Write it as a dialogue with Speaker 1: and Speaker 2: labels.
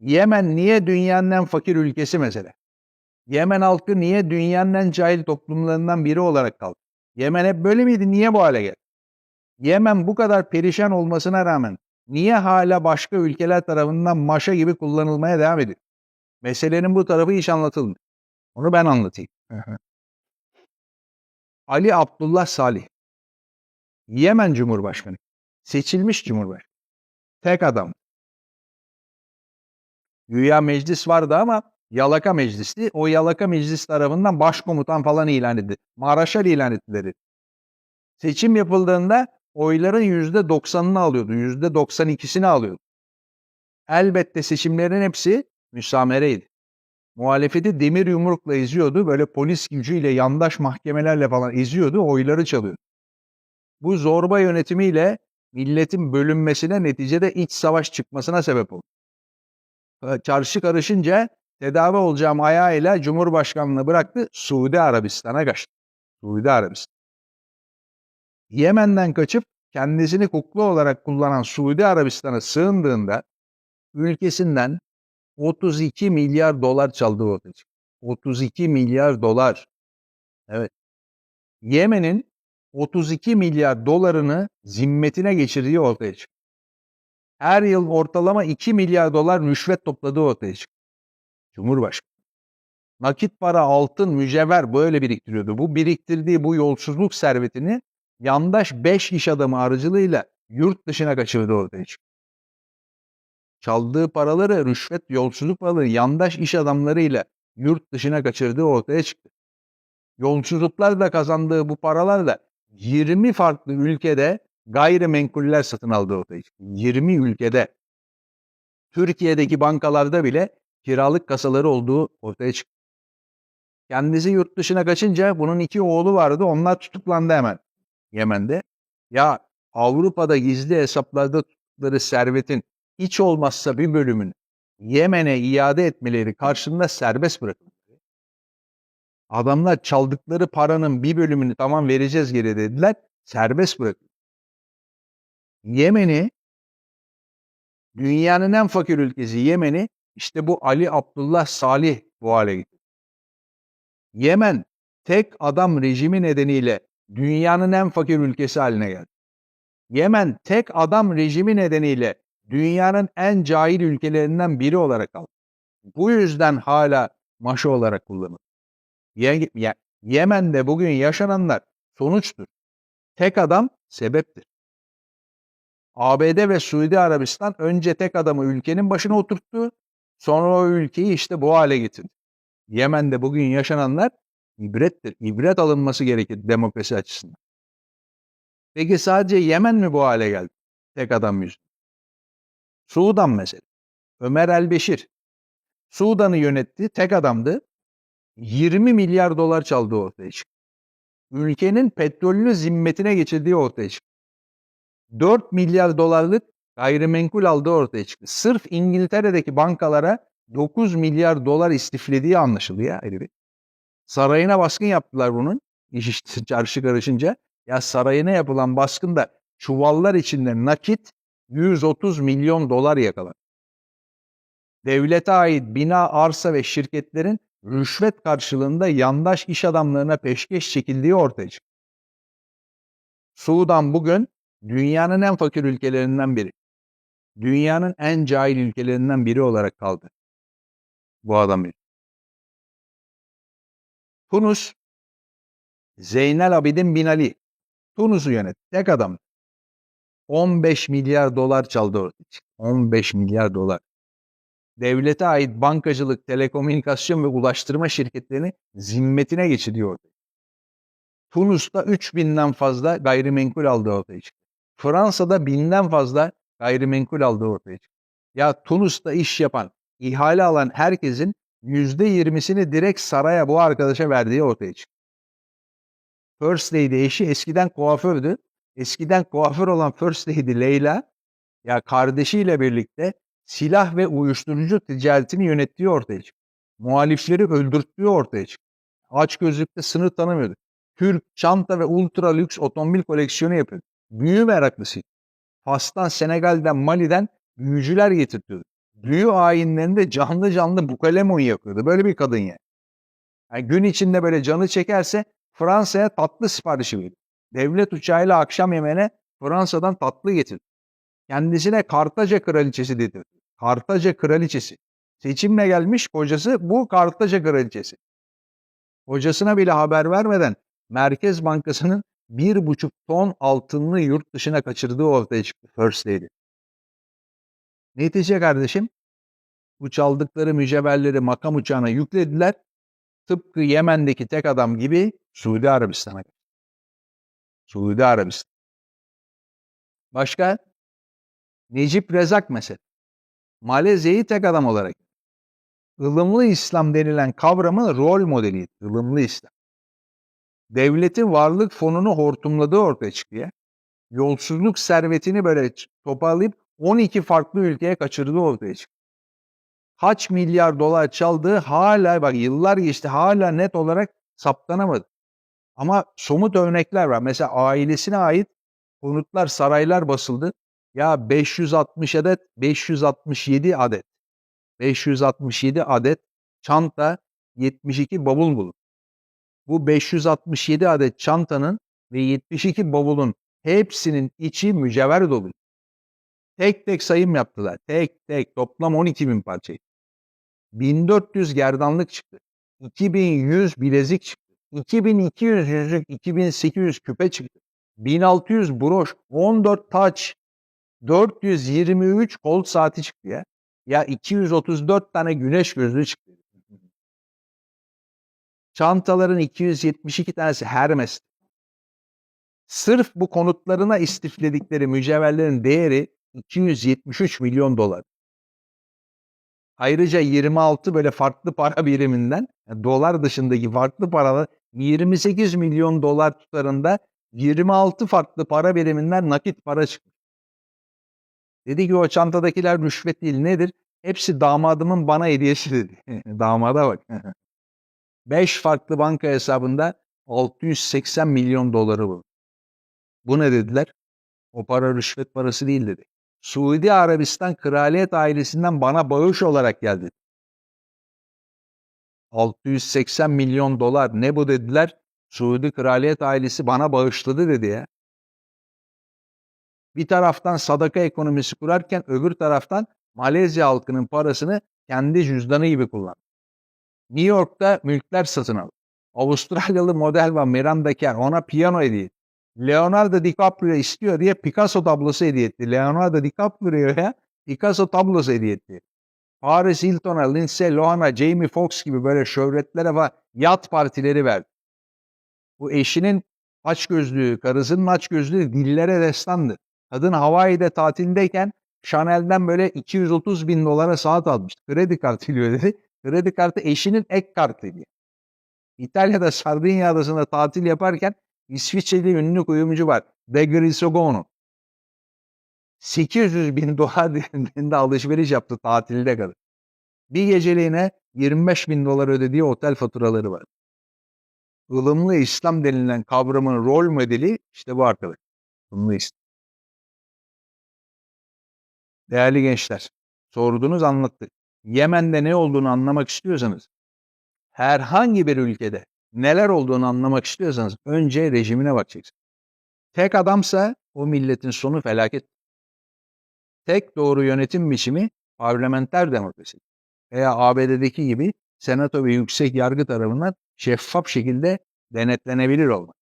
Speaker 1: Yemen niye dünyanın en fakir ülkesi mesela? Yemen halkı niye dünyanın en cahil toplumlarından biri olarak kaldı? Yemen hep böyle miydi? Niye bu hale geldi? Yemen bu kadar perişan olmasına rağmen niye hala başka ülkeler tarafından maşa gibi kullanılmaya devam ediyor? Meselenin bu tarafı hiç anlatılmıyor. Onu ben anlatayım. Ali Abdullah Salih. Yemen Cumhurbaşkanı. Seçilmiş Cumhurbaşkanı. Tek adam. Güya meclis vardı ama Yalaka Meclisi. O Yalaka Meclis tarafından başkomutan falan ilan edildi. Maraşal ilan ettileri. Seçim yapıldığında oyların %90'ını alıyordu. %92'sini alıyordu. Elbette seçimlerin hepsi müsamereydi. Muhalefeti demir yumrukla eziyordu. Böyle polis gücüyle, yandaş mahkemelerle falan eziyordu. Oyları çalıyordu. Bu zorba yönetimiyle milletin bölünmesine neticede iç savaş çıkmasına sebep oldu. Çarşı karışınca tedavi olacağım ayağıyla Cumhurbaşkanlığı bıraktı. Suudi Arabistan'a kaçtı. Suudi Arabistan. Yemen'den kaçıp kendisini kukla olarak kullanan Suudi Arabistan'a sığındığında ülkesinden 32 milyar dolar çaldığı ortaya çıktı. 32 milyar dolar. Evet. Yemen'in 32 milyar dolarını zimmetine geçirdiği ortaya çıktı. Her yıl ortalama 2 milyar dolar rüşvet topladığı ortaya çıktı. Cumhurbaşkanı. Nakit para, altın, mücevher böyle biriktiriyordu. Bu biriktirdiği bu yolsuzluk servetini yandaş 5 iş adamı aracılığıyla yurt dışına kaçırdı ortaya çıktı. Çaldığı paraları, rüşvet, yolsuzluk paraları yandaş iş adamlarıyla yurt dışına kaçırdığı ortaya çıktı. Yolsuzluklarla kazandığı bu paralarla 20 farklı ülkede gayrimenkuller satın aldığı ortaya çıktı. 20 ülkede. Türkiye'deki bankalarda bile kiralık kasaları olduğu ortaya çıktı. Kendisi yurt dışına kaçınca bunun iki oğlu vardı. Onlar tutuklandı hemen Yemen'de. Ya Avrupa'da gizli hesaplarda tuttukları servetin hiç olmazsa bir bölümünü Yemen'e iade etmeleri karşılığında serbest bırakıldı. Adamlar çaldıkları paranın bir bölümünü tamam vereceğiz geri dediler. Serbest bırakıldı. Yemen'i dünyanın en fakir ülkesi Yemen'i işte bu Ali Abdullah Salih bu hale getirdi. Yemen tek adam rejimi nedeniyle dünyanın en fakir ülkesi haline geldi. Yemen tek adam rejimi nedeniyle dünyanın en cahil ülkelerinden biri olarak kaldı. Bu yüzden hala maşa olarak kullanılır. Ye Ye Yemen'de bugün yaşananlar sonuçtur. Tek adam sebeptir. ABD ve Suudi Arabistan önce tek adamı ülkenin başına oturttu, sonra o ülkeyi işte bu hale getirdi. Yemen'de bugün yaşananlar ibrettir. İbret alınması gerekir demokrasi açısından. Peki sadece Yemen mi bu hale geldi? Tek adam yüzünden. Sudan mesela. Ömer el-Beşir. Sudan'ı yönetti, tek adamdı. 20 milyar dolar çaldığı ortaya çıktı. Ülkenin petrolünü zimmetine geçirdiği ortaya çıktı. 4 milyar dolarlık gayrimenkul aldığı ortaya çıktı. Sırf İngiltere'deki bankalara 9 milyar dolar istiflediği anlaşıldı ya herifi. Sarayına baskın yaptılar bunun. İş işte çarşı karışınca. Ya sarayına yapılan baskında çuvallar içinde nakit 130 milyon dolar yakalandı. Devlete ait bina, arsa ve şirketlerin rüşvet karşılığında yandaş iş adamlarına peşkeş çekildiği ortaya çıktı. Sudan bugün dünyanın en fakir ülkelerinden biri. Dünyanın en cahil ülkelerinden biri olarak kaldı. Bu adam Tunus, Zeynel Abidin Bin Ali. Tunus'u yönet. Tek adam. 15 milyar dolar çaldı ortaya çıktı. 15 milyar dolar. Devlete ait bankacılık, telekomünikasyon ve ulaştırma şirketlerini zimmetine geçiriyor ortaya. Tunus'ta 3000'den fazla gayrimenkul aldığı ortaya çıktı. Fransa'da binden fazla gayrimenkul aldığı ortaya çıktı. Ya Tunus'ta iş yapan, ihale alan herkesin %20'sini direkt saraya bu arkadaşa verdiği ortaya çıktı. First Lady eşi eskiden kuafördü. Eskiden kuaför olan First Lady Leyla ya kardeşiyle birlikte silah ve uyuşturucu ticaretini yönettiği ortaya çıktı. Muhalifleri öldürttüğü ortaya çıktı. Aç gözlükte sınır tanımıyordu. Türk, çanta ve ultra lüks otomobil koleksiyonu yapıyordu. Büyü meraklısıydı. Fas'tan, Senegal'den, Mali'den büyücüler getirtiyordu. düğü ayinlerinde canlı canlı bukalemon yakıyordu. Böyle bir kadın yani. yani. Gün içinde böyle canı çekerse Fransa'ya tatlı siparişi veriyor. Devlet uçağıyla akşam yemeğine Fransa'dan tatlı getirdi. Kendisine Kartaca kraliçesi dedi. Kartaca kraliçesi. Seçimle gelmiş kocası bu Kartaca kraliçesi. Kocasına bile haber vermeden Merkez Bankası'nın bir buçuk ton altınını yurt dışına kaçırdığı ortaya çıktı First Lady. Netice kardeşim, bu çaldıkları mücevherleri makam uçağına yüklediler. Tıpkı Yemen'deki tek adam gibi Suudi Arabistan'a. Suudi Arabistan. Başka? Necip Rezak mesela. Malezya'yı tek adam olarak. ılımlı İslam denilen kavramın rol modeliydi. ılımlı İslam. Devletin varlık fonunu hortumladığı ortaya çıktı ya. Yolsuzluk servetini böyle toparlayıp 12 farklı ülkeye kaçırdığı ortaya çıktı. Kaç milyar dolar çaldığı hala bak yıllar geçti hala net olarak saptanamadı. Ama somut örnekler var. Mesela ailesine ait konutlar, saraylar basıldı. Ya 560 adet, 567 adet, 567 adet çanta, 72 bavul bulun. Bu 567 adet çantanın ve 72 bavulun hepsinin içi mücevher dolu. Tek tek sayım yaptılar. Tek tek toplam 12 bin parçayı. 1400 gerdanlık çıktı. 2100 bilezik çıktı. 2200 yüzük, 2800 küpe çıktı. 1600 broş, 14 taç, 423 kol saati çıktı ya. Ya 234 tane güneş gözlüğü çıktı. Çantaların 272 tanesi Hermes. Sırf bu konutlarına istifledikleri mücevherlerin değeri 273 milyon dolar. Ayrıca 26 böyle farklı para biriminden, yani dolar dışındaki farklı paralar 28 milyon dolar tutarında 26 farklı para biriminden nakit para çıktı. Dedi ki o çantadakiler rüşvet değil nedir? Hepsi damadımın bana hediyesi dedi. Damada bak. 5 farklı banka hesabında 680 milyon doları bu. Bu ne dediler? O para rüşvet parası değil dedi. Suudi Arabistan kraliyet ailesinden bana bağış olarak geldi. 680 milyon dolar ne bu dediler? Suudi kraliyet ailesi bana bağışladı dedi ya. Bir taraftan sadaka ekonomisi kurarken öbür taraftan Malezya halkının parasını kendi cüzdanı gibi kullandı. New York'ta mülkler satın aldı. Avustralyalı model var Miranda Kerr ona piyano hediye etti. Leonardo DiCaprio istiyor diye Picasso tablosu hediye etti. Leonardo DiCaprio'ya Picasso tablosu hediye etti. Paris Hilton'a, Lindsay Lohan'a, Jamie Foxx gibi böyle şöhretlere ve yat partileri verdi. Bu eşinin aç gözlüğü, karısının aç gözlüğü dillere destandı. Kadın Hawaii'de tatildeyken Chanel'den böyle 230 bin dolara saat almıştı. Kredi kartıyla ödedi. Kredi kartı eşinin ek kartıydı. İtalya'da Sardinya adasında tatil yaparken İsviçreli ünlü kuyumcu var. De Grisogono. 800 bin dolar değerinde alışveriş yaptı tatilde kadar. Bir geceliğine 25 bin dolar ödediği otel faturaları var. Ilımlı İslam denilen kavramın rol modeli işte bu arkadaş. Ilımlı İslam. Değerli gençler, sordunuz anlattık. Yemen'de ne olduğunu anlamak istiyorsanız, herhangi bir ülkede neler olduğunu anlamak istiyorsanız önce rejimine bakacaksınız. Tek adamsa o milletin sonu felaket. Tek doğru yönetim biçimi parlamenter demokrasi veya ABD'deki gibi senato ve yüksek yargı tarafından şeffaf şekilde denetlenebilir olmak.